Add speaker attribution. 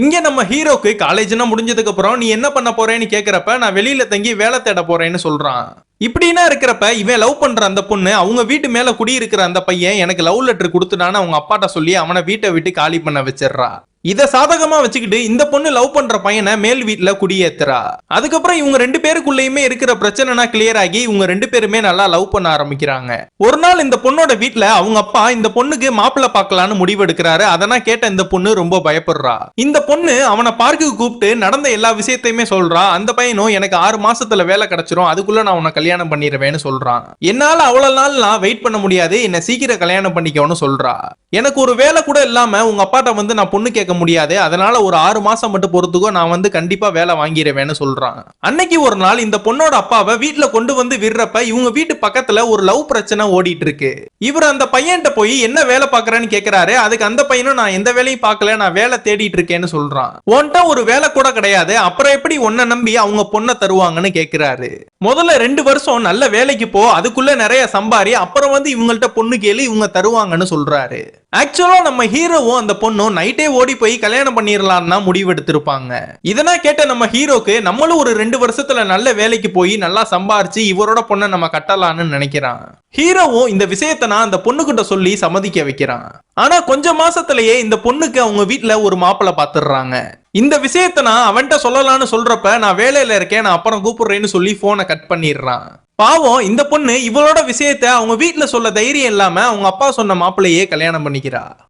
Speaker 1: இங்கே நம்ம ஹீரோக்கு காலேஜ்னா முடிஞ்சதுக்கு அப்புறம் நீ என்ன பண்ண போறேன்னு கேக்குறப்ப நான் வெளியில தங்கி வேலை தேட போறேன்னு சொல்றான். இப்படின்னா இருக்கிறப்ப இவன் லவ் பண்ற அந்த பொண்ணு அவங்க வீட்டு மேல குடியிருக்கிற அந்த பையன் எனக்கு லவ் லெட்டர் கொடுத்துட்டான்னு அவங்க அப்பாட்ட சொல்லி அவனை வீட்டை விட்டு காலி பண்ண வச்சிடறா. இத சாதகமா வச்சுக்கிட்டு இந்த பொண்ணு லவ் பண்ற பையனை மேல் வீட்டுல குடியேத்துறா. அதுக்கப்புறம் இவங்க ரெண்டு பேருக்குள்ளயுமே இருக்கிற பிரச்சனைனா கிளியர் ஆகி இவங்க ரெண்டு பேருமே நல்லா லவ் பண்ண ஆரம்பிக்கிறாங்க. ஒரு நாள் இந்த பொண்ணோட வீட்டுல அவங்க அப்பா இந்த பொண்ணுக்கு மாப்பிள்ள பார்க்கலான்னு முடிவெடுக்கிறாரு. அதனா கேட்ட இந்த பொண்ணு ரொம்ப பயப்படுறா. இந்த பொண்ணு அவனை பார்க்குக்கு கூப்பிட்டு நடந்த எல்லா விஷயத்தையுமே சொல்றா. அந்த பையனும் எனக்கு ஆறு மாசத்துல வேலை கிடைச்சிரும். அதுக்குள்ள நான் உன்னை கல்யாணம் பண்ணிடுவேன்னு சொல்றான். என்னால அவ்வளவு நாள் நான் வெயிட் பண்ண முடியாது. என்ன சீக்கிரம் கல்யாணம் பண்ணிக்கோன்னு சொல்றா. எனக்கு ஒரு வேலை கூட இல்லாம உங்க அப்பாட்ட வந்து நான் பொண்ணு கேட்க முடியாது. அதனால ஒரு ஆறு மாசம் மட்டும் பொறுத்துக்கோ நான் வந்து கண்டிப்பா வேலை வாங்கிடுவேன்னு சொல்றான் அன்னைக்கு ஒரு நாள் இந்த பொண்ணோட அப்பாவை வீட்டில் கொண்டு வந்து விடுறப்ப இவங்க வீட்டு பக்கத்துல ஒரு லவ் பிரச்சனை ஓடிட்டு இருக்கு இவர் அந்த பையன்கிட்ட போய் என்ன வேலை பாக்குறேன்னு கேக்குறாரு. அதுக்கு அந்த பையனும் நான் எந்த வேலையும் பார்க்கல நான் வேலை தேடிட்டு இருக்கேன்னு சொல்றான். உன்கிட்ட ஒரு வேலை கூட கிடையாது. அப்புறம் எப்படி உன்னை நம்பி அவங்க பொண்ணை தருவாங்கன்னு கேக்குறாரு. முதல்ல ரெண்டு வருஷம் நல்ல வேலைக்கு போ அதுக்குள்ள நிறைய சம்பாரி அப்புறம் வந்து இவங்கள்ட்ட பொண்ணு கேளு இவங்க தருவாங்கன்னு சொல்றாரு. ஆக்சுவலா நம்ம ஹீரோவும் அந்த பொண்ணும் நைட்டே ஓடி போய் கல்யாணம் பண்ணிடலாம்னா முடிவு முடிவெடுத்திருப்பாங்க. இதெல்லாம் கேட்ட நம்ம ஹீரோக்கு நம்மளும் ஒரு ரெண்டு வருஷத்துல நல்ல வேலைக்கு போய் நல்லா சம்பாரிச்சு இவரோட பொண்ணை நம்ம கட்டலான்னு நினைக்கிறான். ஹீரோவும் இந்த விஷயத்த நான் அந்த பொண்ணுகிட்ட சொல்லி சம்மதிக்க வைக்கிறான். ஆனா கொஞ்ச மாசத்திலேயே இந்த பொண்ணுக்கு அவங்க வீட்டுல ஒரு மாப்பிள்ளை பாத்துடுறாங்க இந்த விஷயத்த நான் அவன்கிட்ட சொல்லலாம்னு சொல்றப்ப நான் வேலையில இருக்கேன் நான் அப்புறம் கூப்பிடுறேன்னு சொல்லி போனை கட் பண்ணிடுறான் பாவம் இந்த பொண்ணு இவளோட விஷயத்த அவங்க வீட்டில் சொல்ல தைரியம் இல்லாம அவங்க அப்பா சொன்ன மாப்பிள்ளையே கல்யாணம் பண்ணிக்கிறா.